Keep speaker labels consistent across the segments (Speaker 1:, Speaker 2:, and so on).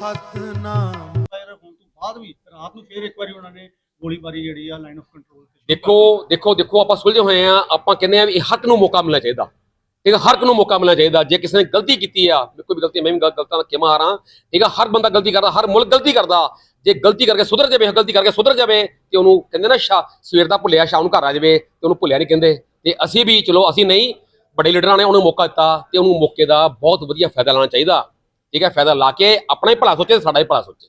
Speaker 1: Satnam.
Speaker 2: Fire ਹੋਣ ਤੋਂ ਬਾਅਦ ਵੀ ਰਾਤ ਨੂੰ ਫੇਰ ਇੱਕ ਵਾਰੀ ਉਹਨਾਂ ਨੇ ਗੋਲੀਬਾਰੀ ਜਿਹੜੀ ਆ ਲਾਈਨ ਆਫ ਕੰਟਰੋਲ ਤੇ ਸ਼ੁਰੂ
Speaker 3: ਦੇਖੋ ਦੇਖੋ ਦੇਖੋ ਆਪਾਂ ਸੁਲਝੇ ਹੋਏ ਆ ਆਪਾਂ ਕਹਿੰਦੇ ਆ ਵੀ ਇਹ ਹੱਕ ਨੂੰ ਮੌਕਾ ਮਿਲਣਾ ਚਾਹੀਦਾ। ਠੀਕ ਹੈ ਹਰ ਇੱਕ ਨੂੰ ਮੌਕਾ ਮਿਲਣਾ ਚਾਹੀਦਾ। ਜੇ ਕਿਸੇ ਨੇ ਗਲਤੀ ਕੀਤੀ ਆ ਕੋਈ ਵੀ ਗਲਤੀ ਮੈਂ ਵੀ ਗਲ- ਗਲਤਾਂ ਦਾ ਕਿਮਾ ਹਾਰਾਂ ਠੀਕ ਹੈ ਹਰ ਬੰਦਾ ਗਲਤੀ ਕਰਦਾ ਹਰ ਮੁਲਕ ਗਲਤੀ ਕਰਦਾ। ਜੇ ਗਲਤੀ ਕਰਕੇ ਸੁਧਰ ਜਾਵੇ ਗਲਤੀ ਕਰਕੇ ਸੁਧਰ ਜਾਵੇ ਤੇ ਉਹਨੂੰ ਕਹਿੰਦੇ ਨਾ ਸ਼ਾ ਸਵੇਰ ਦਾ ਭੁੱਲਿਆ ਸ਼ਾਮ ਨੂੰ ਘਰ ਆ ਜਾਵੇ ਤੇ ਉਹਨੂੰ ਭੁੱਲਿਆ ਨਹੀਂ ਕਹਿੰਦੇ। ਤੇ ਅਸੀਂ ਵੀ ਚਲੋ ਅਸੀਂ ਨਹੀਂ ਬੜੇ ਲੀਡਰਾਂ ਨੇ ਉਹਨੂੰ ਮੌਕਾ ਦਿੱਤਾ ਤੇ ਉਹਨੂੰ ਮੌਕੇ ਦਾ ਬਹੁਤ ਵਧੀਆ ਫਾਇਦਾ ਲੈਣਾ ਚਾਹੀਦਾ। ਠੀਕ ਹੈ, ਫਾਇਦਾ ਲਾ ਕੇ ਆਪਣਾ ਹੀ ਭਲਾ ਸੋਚੇ ਸਾਡਾ ਹੀ ਭਲਾ ਸੋਚੇ।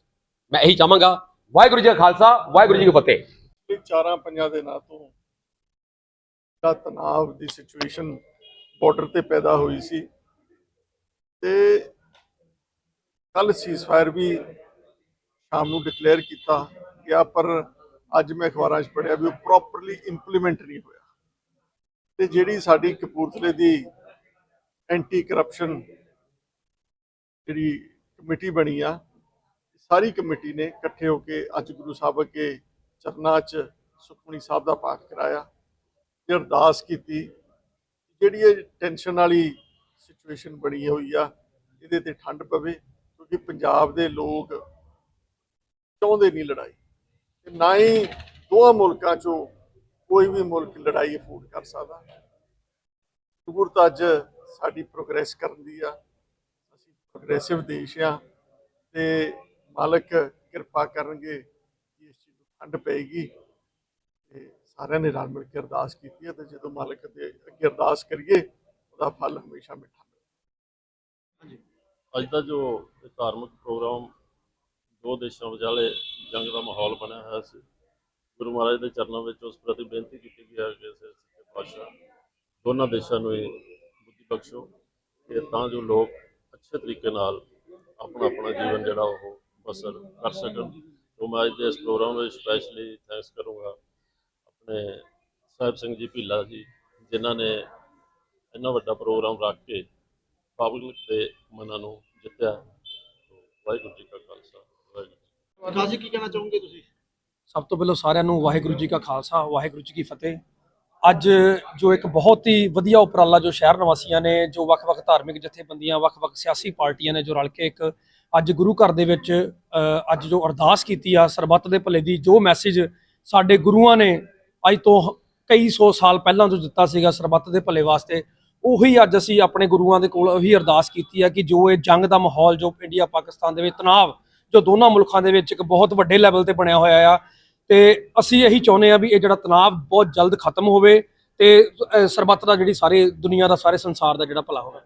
Speaker 3: ਮੈਂ ਇਹੀ ਚਾਹਾਂਗਾ, ਵਾਹਿਗੁਰੂ ਜੀ ਕਾ ਖਾਲਸਾ, ਵਾਹਿਗੁਰੂ ਜੀ ਕੀ ਫਤਿਹ।
Speaker 4: ਚਾਰਾਂ ਪੰਜਾਂ ਦਿਨਾਂ ਤੋਂ ਦਾ ਤਣਾਅ ਦੀ ਸਿਚੁਏਸ਼ਨ ਬਾਰਡਰ ਤੇ ਪੈਦਾ ਹੋਈ ਸੀ। ਤੇ ਕੱਲ ਸੀਜ਼ਫਾਇਰ ਵੀ ਸ਼ਾਮ ਨੂੰ ਡਿਕਲੇਅਰ ਕੀਤਾ ਗਿਆ, ਪਰ ਅੱਜ ਮੈਂ ਅਖਬਾਰਾਂ 'ਚ ਪੜਿਆ ਵੀ ਉਹ ਪ੍ਰੋਪਰਲੀ ਇੰਪਲੀਮੈਂਟ ਨਹੀਂ ਹੋਇਆ। ਤੇ ਜਿਹੜੀ ਸਾਡੀ ਕਪੂਰਥਲੇ ਦੀ ਐਂਟੀ ਕਰਪਸ਼ਨ ਜਿਹੜੀ ਕਮੇਟੀ ਬਣੀ ਆ, ਸਾਰੀ ਕਮੇਟੀ ਨੇ ਇਕੱਠੇ ਹੋ ਕੇ ਅੱਜ ਗੁਰੂ ਸਾਹਿਬ ਅੱਗੇ ਚਰਨਾਂ 'ਚ ਸੁਖਮਨੀ ਸਾਹਿਬ ਦਾ ਪਾਠ ਕਰਾਇਆ, ਤੇ ਅਰਦਾਸ ਕੀਤੀ। ਜਿਹੜੀ ਇਹ ਟੈਨਸ਼ਨ ਵਾਲੀ ਸਿਚੁਏਸ਼ਨ ਬਣੀ ਹੋਈ ਆ, ਇਹਦੇ ਤੇ ਠੰਡ ਪਵੇ, ਕਿਉਂਕਿ ਪੰਜਾਬ ਦੇ ਲੋਕ ਚਾਹੁੰਦੇ ਨਹੀਂ ਲੜਾਈ। ਤੇ ਨਾ ਹੀ ਦੋਹਾਂ ਮੁਲਕਾਂ 'ਚੋਂ ਕੋਈ ਵੀ ਮੁਲਕ ਲੜਾਈ ਅਫੋਰਡ ਕਰ ਸਕਦਾ। ਜ਼ਰੂਰਤ ਅੱਜ ਸਾਡੀ ਪ੍ਰੋਗਰੈਸ ਕਰਨ ਦੀ ਆ। ਪ੍ਰੋਗਰੈਸਿਵ ਦੇਸ਼ ਆ ਤੇ ਮਾਲਕ ਕਿਰਪਾ ਕਰਨਗੇ ਕਿ ਇਸ ਚੀਜ਼ ਨੂੰ ਠੰਡ ਪਏਗੀ। ਤੇ ਸਾਰਿਆਂ ਨੇ ਰਲ ਮਿਲ ਕੇ ਅਰਦਾਸ ਕੀਤੀ ਹੈ ਤੇ ਜਦੋਂ ਮਾਲਕ ਦੇ ਅੱਗੇ ਅਰਦਾਸ ਕਰੀਏ, ਉਹਦਾ ਫਲ ਹਮੇਸ਼ਾ ਮਿੱਠਾ ਮਿਲਦਾ।
Speaker 5: ਅੱਜ ਦਾ ਜੋ ਧਾਰਮਿਕ ਪ੍ਰੋਗਰਾਮ ਦੋ ਦੇਸ਼ਾਂ ਵਿਚਾਲੇ ਜੰਗ ਦਾ ਮਾਹੌਲ ਬਣਿਆ ਹੋਇਆ ਸੀ, ਗੁਰੂ ਮਹਾਰਾਜ ਦੇ ਚਰਨਾਂ ਵਿੱਚ ਉਸ ਪ੍ਰਤੀ ਬੇਨਤੀ ਕੀਤੀ ਗਈ ਹੈ ਕਿ ਇਸ ਸੱਚੇ ਪਾਤਸ਼ਾਹ ਦੋਨਾਂ ਦੇਸ਼ਾਂ ਨੂੰ ਹੀ ਬੁੱਧੀ ਬਖਸ਼ੋ ਕਿ ਤਾਂ ਜੋ ਲੋਕ ਅੱਛੇ ਤਰੀਕੇ ਨਾਲ ਆਪਣਾ ਆਪਣਾ ਜੀਵਨ ਜਿਹੜਾ ਉਹ ਬਸਰ ਕਰ ਸਕਣ। ਤੋਂ ਮੈਂ ਅੱਜ ਦੇ ਇਸ ਪ੍ਰੋਗਰਾਮ ਵਿੱਚ ਸਪੈਸ਼ਲੀ ਥੈਂਕਸ ਕਰੂੰਗਾ ਆਪਣੇ ਸਾਹਿਬ ਸਿੰਘ ਜੀ ਭੀਲਾ ਜੀ ਜਿਨ੍ਹਾਂ ਨੇ ਇੰਨਾ ਵੱਡਾ ਪ੍ਰੋਗਰਾਮ ਰੱਖ ਕੇ ਪਬਲਿਕ ਦੇ ਮਨਾਂ ਨੂੰ ਜਿੱਤਿਆ। ਵਾਹਿਗੁਰੂ ਜੀ ਕਾ ਖਾਲਸਾ ਵਾਹਿਗੁਰੂ ਜੀ ਕੀ
Speaker 2: ਕਹਿਣਾ ਚਾਹੋਗੇ ਤੁਸੀਂ?
Speaker 6: ਸਭ ਤੋਂ ਪਹਿਲਾਂ ਸਾਰਿਆਂ ਨੂੰ ਵਾਹਿਗੁਰੂ ਜੀ ਕਾ ਖਾਲਸਾ ਵਾਹਿਗੁਰੂ ਜੀ ਕੀ ਫਤਿਹ। ਅੱਜ ਜੋ ਇੱਕ ਬਹੁਤ ਹੀ ਵਧੀਆ ਉਪਰਾਲਾ ਜੋ ਸ਼ਹਿਰ ਨਿਵਾਸੀਆਂ ਨੇ, ਜੋ ਵੱਖ-ਵੱਖ ਧਾਰਮਿਕ ਜਥੇਬੰਦੀਆਂ ਵੱਖ-ਵੱਖ ਸਿਆਸੀ ਪਾਰਟੀਆਂ ਨੇ ਜੋ ਰਲ ਕੇ ਇੱਕ ਅੱਜ ਗੁਰੂ ਘਰ ਦੇ ਵਿੱਚ ਅੱਜ ਜੋ ਅਰਦਾਸ ਕੀਤੀ ਆ, ਸਰਬੱਤ ਦੇ ਭਲੇ ਦੀ ਜੋ ਮੈਸੇਜ ਸਾਡੇ ਗੁਰੂਆਂ ਨੇ ਅੱਜ ਤੋਂ ਕਈ ਸੌ ਸਾਲ ਪਹਿਲਾਂ ਤੋਂ ਦਿੱਤਾ ਸੀਗਾ ਸਰਬੱਤ ਦੇ ਭਲੇ ਵਾਸਤੇ, ਉਹੀ ਅੱਜ ਅਸੀਂ ਆਪਣੇ ਗੁਰੂਆਂ ਦੇ ਕੋਲ ਉਹੀ ਅਰਦਾਸ ਕੀਤੀ ਆ ਕਿ ਜੋ ਇਹ ਜੰਗ ਦਾ ਮਾਹੌਲ, ਜੋ ਇੰਡੀਆ ਪਾਕਿਸਤਾਨ ਦੇ ਵਿੱਚ ਤਣਾਅ, ਜੋ ਦੋਨਾਂ ਮੁਲਕਾਂ ਦੇ ਵਿੱਚ ਇੱਕ ਬਹੁਤ ਵੱਡੇ ਲੈਵਲ ਤੇ ਬਣਿਆ ਹੋਇਆ ਆ ਤੇ ਅਸੀਂ ਇਹੀ ਚਾਹੁੰਦੇ ਆ ਵੀ ਇਹ ਜਿਹੜਾ ਤਣਾਅ ਬਹੁਤ ਜਲਦ ਖਤਮ ਹੋਵੇ ਤੇ ਸਰਬੱਤ ਦਾ ਜਿਹੜੀ ਸਾਰੇ ਦੁਨੀਆ ਦਾ, ਸਾਰੇ ਸੰਸਾਰ ਦਾ ਜਿਹੜਾ ਭਲਾ ਹੋਵੇ।